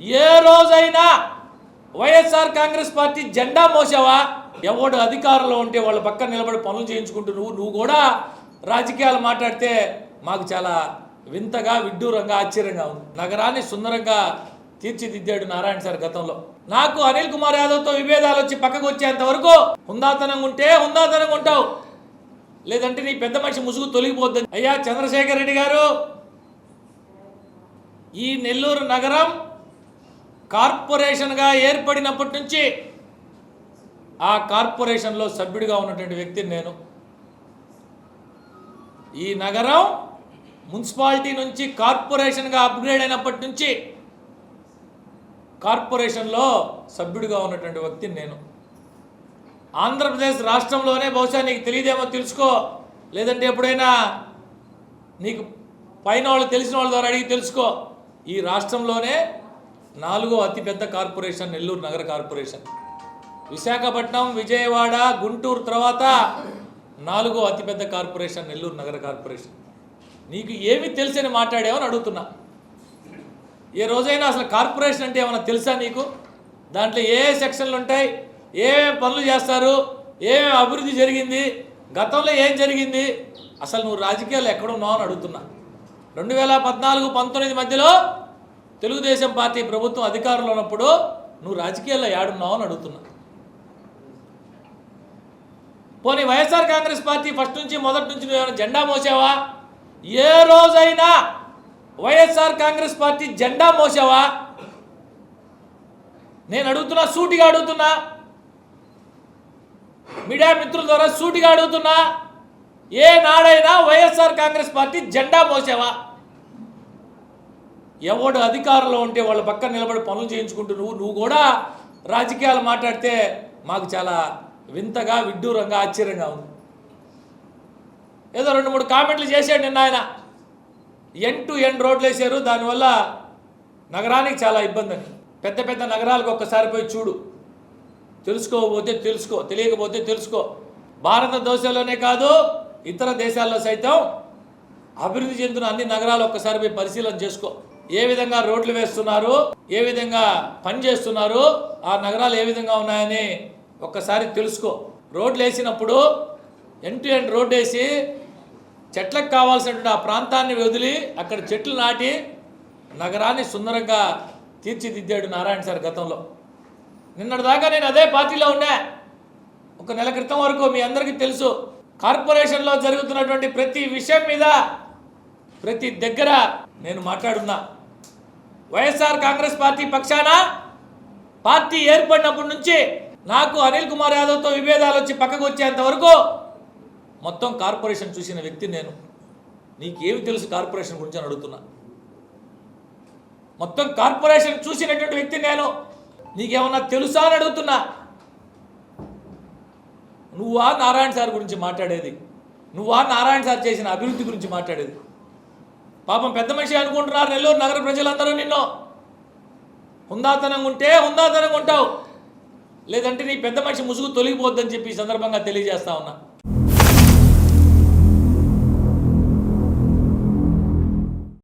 ఏ రోజైనా వైఎస్ఆర్ కాంగ్రెస్ పార్టీ జెండా మోసావా? ఎవడు అధికారంలో ఉంటే వాళ్ళ పక్కన నిలబడి పనులు చేయించుకుంటూ నువ్వు నువ్వు కూడా రాజకీయాలు మాట్లాడితే మాకు చాలా వింతగా విడ్డూరంగా ఆశ్చర్యంగా ఉంది. నగరాన్ని సుందరంగా తీర్చిదిద్దాడు నారాయణ సార్ గతంలో. నాకు అనిల్ కుమార్ యాదవ్తో విభేదాలు వచ్చి పక్కకు వచ్చేంత వరకు హుందాతనంగా ఉంటే హుందాతనంగా ఉంటావు. లేదంటే నీ పెద్ద మనిషి ముసుగు తొలగిపోద్దని. అయ్యా చంద్రశేఖర్ రెడ్డి గారు ఈ నెల్లూరు నగరం కార్పొరేషన్గా ఏర్పడినప్పటి నుంచి ఆ కార్పొరేషన్లో సభ్యుడిగా ఉన్నటువంటి వ్యక్తిని నేను. ఈ నగరం మున్సిపాలిటీ నుంచి కార్పొరేషన్గా అప్గ్రేడ్ అయినప్పటి నుంచి కార్పొరేషన్లో సభ్యుడిగా ఉన్నటువంటి వ్యక్తిని నేను. ఆంధ్రప్రదేశ్ రాష్ట్రంలోనే బహుశా నీకు తెలియదేమో తెలుసుకో లేదంటే ఎప్పుడైనా నీకు పైన వాళ్ళు తెలిసిన వాళ్ళ ద్వారా అడిగి తెలుసుకో. ఈ రాష్ట్రంలోనే నాలుగో అతిపెద్ద కార్పొరేషన్ నెల్లూరు నగర కార్పొరేషన్. విశాఖపట్నం విజయవాడ గుంటూరు తర్వాత నాలుగో అతిపెద్ద కార్పొరేషన్ నెల్లూరు నగర కార్పొరేషన్. నీకు ఏమి తెలిసని మాట్లాడావని అడుగుతున్నా. ఏ రోజైనా అసలు కార్పొరేషన్ అంటే ఏమైనా తెలుసా నీకు? దాంట్లో ఏ ఏ సెక్షన్లు ఉంటాయి? ఏమేమి పనులు చేస్తారు? ఏమేమి అభివృద్ధి జరిగింది? గతంలో ఏం జరిగింది? అసలు నువ్వు రాజకీయాలు ఎక్కడున్నావు అని అడుగుతున్నా. రెండు వేల పద్నాలుగు పంతొమ్మిది మధ్యలో తెలుగుదేశం పార్టీ ప్రభుత్వం అధికారంలో ఉన్నప్పుడు నువ్వు రాజకీయాల్లో ఏడున్నావు అని అడుగుతున్నా. పోనీ వైఎస్ఆర్ కాంగ్రెస్ పార్టీ ఫస్ట్ నుంచి మొదటి నుంచి నువ్వు ఏమైనా జెండా మోసావా? ఏ రోజైనా వైఎస్ఆర్ కాంగ్రెస్ పార్టీ జెండా మోసావా? నేను అడుగుతున్నా సూటిగా అడుగుతున్నా. మీడియా మిత్రుల ద్వారా సూటిగా అడుగుతున్నా. ఏ నాడైనా వైఎస్ఆర్ కాంగ్రెస్ పార్టీ జెండా మోసావా? ఎవడు అధికారంలో ఉంటే వాళ్ళ పక్కన నిలబడి పనులు చేయించుకుంటూ నువ్వు నువ్వు కూడా రాజకీయాలు మాట్లాడితే మాకు చాలా వింతగా విడ్డూరంగా ఆశ్చర్యంగా ఉంది. ఏదో రెండు మూడు కామెంట్లు చేశాడు నిన్న ఆయన. ఎన్ టు ఎన్ రోడ్లు వేసారు దానివల్ల నగరానికి చాలా ఇబ్బంది అని పెద్ద పెద్ద నగరాలకు ఒక్కసారి పోయి చూడు. తెలుసుకోకపోతే తెలుసుకో తెలియకపోతే తెలుసుకో. భారతదేశంలోనే కాదు ఇతర దేశాల్లో సైతం అభివృద్ధి చెందిన అన్ని నగరాలు ఒక్కసారి పోయి పరిశీలన చేసుకో. ఏ విధంగా రోడ్లు వేస్తున్నారు ఏ విధంగా పని చేస్తున్నారు ఆ నగరాలు ఏ విధంగా ఉన్నాయని ఒక్కసారి తెలుసుకో. రోడ్లు వేసినప్పుడు ఎన్ టు ఎండ్ రోడ్ వేసి చెట్లకు కావాల్సినటువంటి ఆ ప్రాంతాన్ని వదిలి అక్కడ చెట్లు నాటి నగరాన్ని సుందరంగా తీర్చిదిద్దాడు నారాయణ సార్ గతంలో. నిన్నటిదాకా నేను అదే పార్టీలో ఉన్నా ఒక నెల క్రితం వరకు మీ అందరికీ తెలుసు కార్పొరేషన్లో జరుగుతున్నటువంటి ప్రతి విషయం మీద ప్రతి దగ్గర నేను మాట్లాడున్నా. వైఎస్ఆర్ కాంగ్రెస్ పార్టీ పక్షాన పార్టీ ఏర్పడినప్పటి నుంచి నాకు అనిల్ కుమార్ యాదవ్తో విభేదాలు వచ్చి పక్కకు వచ్చేంత వరకు మొత్తం కార్పొరేషన్ చూసిన వ్యక్తి నేను. నీకేమి తెలుసు కార్పొరేషన్ గురించి అని అడుగుతున్నా. మొత్తం కార్పొరేషన్ చూసినటువంటి వ్యక్తి నేను. నీకేమన్నా తెలుసా అని అడుగుతున్నా. నువ్వా నారాయణ సార్ గురించి మాట్లాడేది? నువ్వా నారాయణ సార్ చేసిన అభివృద్ధి గురించి మాట్లాడేది? పాపం పెద్ద మనిషి అనుకుంటున్నారు నెల్లూరు నగర ప్రజలందరూ నిన్ను. హుందాతనంగా ఉంటే హుందాతనంగా ఉంటావు. లేదంటే నీ పెద్ద మనిషి ముసుగు తొలగిపోద్దని చెప్పి ఈ సందర్భంగా తెలియజేస్తా ఉన్నా.